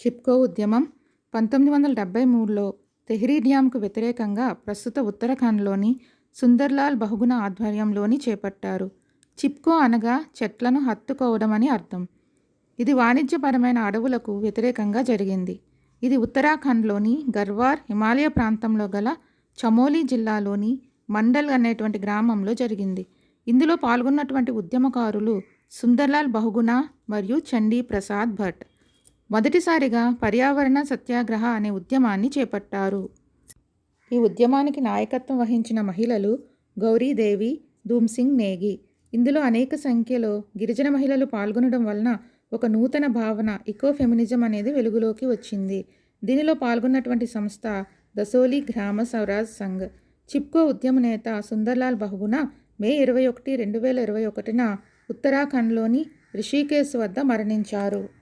చిప్కో ఉద్యమం పంతొమ్మిది వందల డెబ్బై మూడులో తెహ్రీ డ్యాంకు వ్యతిరేకంగా ప్రస్తుత ఉత్తరాఖండ్లోని సుందర్లాల్ బహుగుణ ఆధ్వర్యంలోని చేపట్టారు. చిప్కో అనగా చెట్లను హత్తుకోవడం అని అర్థం. ఇది వాణిజ్యపరమైన అడవులకు వ్యతిరేకంగా జరిగింది. ఇది ఉత్తరాఖండ్లోని గర్వార్ హిమాలయ ప్రాంతంలో గల చమోలి జిల్లాలోని మండల్ అనేటువంటి గ్రామంలో జరిగింది. ఇందులో పాల్గొన్నటువంటి ఉద్యమకారులు సుందర్లాల్ బహుగుణ మరియు చండీ ప్రసాద్ భట్. మొదటిసారిగా పర్యావరణ సత్యాగ్రహ అనే ఉద్యమాన్ని చేపట్టారు. ఈ ఉద్యమానికి నాయకత్వం వహించిన మహిళలు గౌరీదేవి ధూమ్సింగ్ నేగి. ఇందులో అనేక సంఖ్యలో గిరిజన మహిళలు పాల్గొనడం వలన ఒక నూతన భావన ఇకో ఫెమినిజం అనేది వెలుగులోకి వచ్చింది. దీనిలో పాల్గొన్నటువంటి సంస్థ దసోలి గ్రామ స్వరాజ్ సంఘ్. చిప్కో ఉద్యమ నేత సుందర్లాల్ బహుగుణ మే ఇరవై ఒకటి రెండు వేల ఇరవై ఒకటిన ఉత్తరాఖండ్లోని రిషికేశ్ వద్ద మరణించారు.